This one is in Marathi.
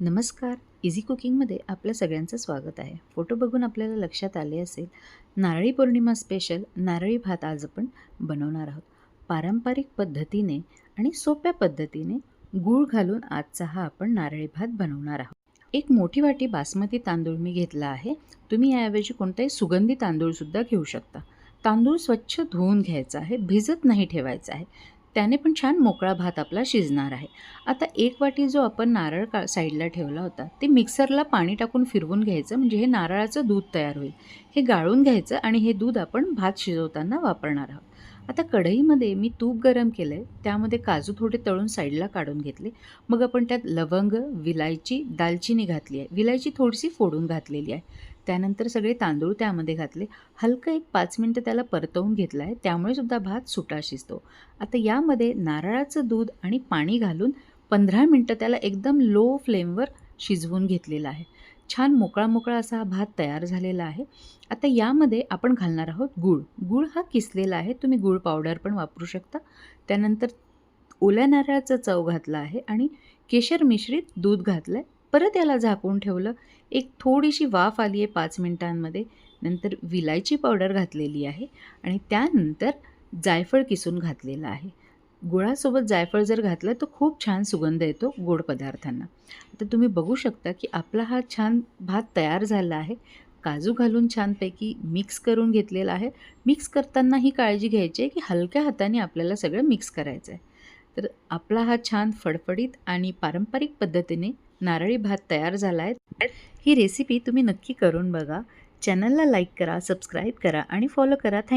नमस्कार. इझी कुकिंगमध्ये आपल्या सगळ्यांचं स्वागत आहे. फोटो बघून आपल्याला लक्षात आले असेल नारळी पौर्णिमा स्पेशल नारळी भात आज आपण बनवणार आहोत. पारंपरिक पद्धतीने आणि सोप्या पद्धतीने गूळ घालून आजचा हा आपण नारळी भात बनवणार आहोत. एक मोठी वाटी बासमती तांदूळ मी घेतला आहे. तुम्ही याऐवजी कोणताही सुगंधी तांदूळसुद्धा घेऊ शकता. तांदूळ स्वच्छ धुवून घ्यायचा आहे भिजत नाही ठेवायचा आहे. त्याने पण छान मोकळा भात आपला शिजणार आहे. आता एक वाटी जो आपण नारळ का साईडला ठेवला होता ते मिक्सरला पाणी टाकून फिरवून घ्यायचं म्हणजे हे नारळाचं दूध तयार होईल. हे गाळून घ्यायचं आणि हे दूध आपण भात शिजवताना वापरणार आहोत. आता कढईमध्ये मी तूप गरम केलं आहे त्यामध्ये काजू थोडे तळून साईडला काढून घेतले. मग आपण त्यात लवंग विलायची दालचिनी घातली आहे. विलायची थोडीशी फोडून घातलेली आहे. त्यानंतर सगळे तांदूळ त्यामध्ये घातले. हलकं एक पाच मिनटं त्याला परतवून घेतलं आहे त्यामुळे सुद्धा भात सुटा शिजतो. आता यामध्ये नारळाचं दूध आणि पाणी घालून पंधरा मिनटं त्याला एकदम लो फ्लेमवर शिजवून घेतलेला आहे. छान मोकळा मोकळा असा हा भात तयार झालेला आहे. आता यामध्ये आपण घालणार आहोत गूळ. गूळ हा किसलेला आहे. तुम्ही गूळ पावडर पण वापरू शकता. त्यानंतर ओल्या नारळाचा चव घातला आहे आणि केशर मिश्रित दूध घातलं आहे परत याला झाकून ठेवलं. एक थोडीशी वाफ आली आहे पाच मिनटांमध्ये. नंतर विलायची पावडर घातलेली आहे आणि त्यानंतर जायफळ किसून घातलेलं आहे. गुळासोबत जायफळ जर घातलं तर खूप छान सुगंध येतो गोड पदार्थांना. आता तुम्ही बघू शकता की आपला हा छान भात तयार झाला आहे. काजू घालून छानपैकी मिक्स करून घेतलेला आहे. मिक्स करताना ही काळजी घ्यायची आहे की हलक्या हाताने आपल्याला सगळं मिक्स करायचं आहे. तर आपला हा छान फडफडीत आणि पारंपरिक पद्धतीने नारळी भात तयार झाला आहे ही रेसिपी तुम्ही नक्की करून बघा. चॅनलला लाईक करा सबस्क्राईब करा आणि फॉलो करा. थँक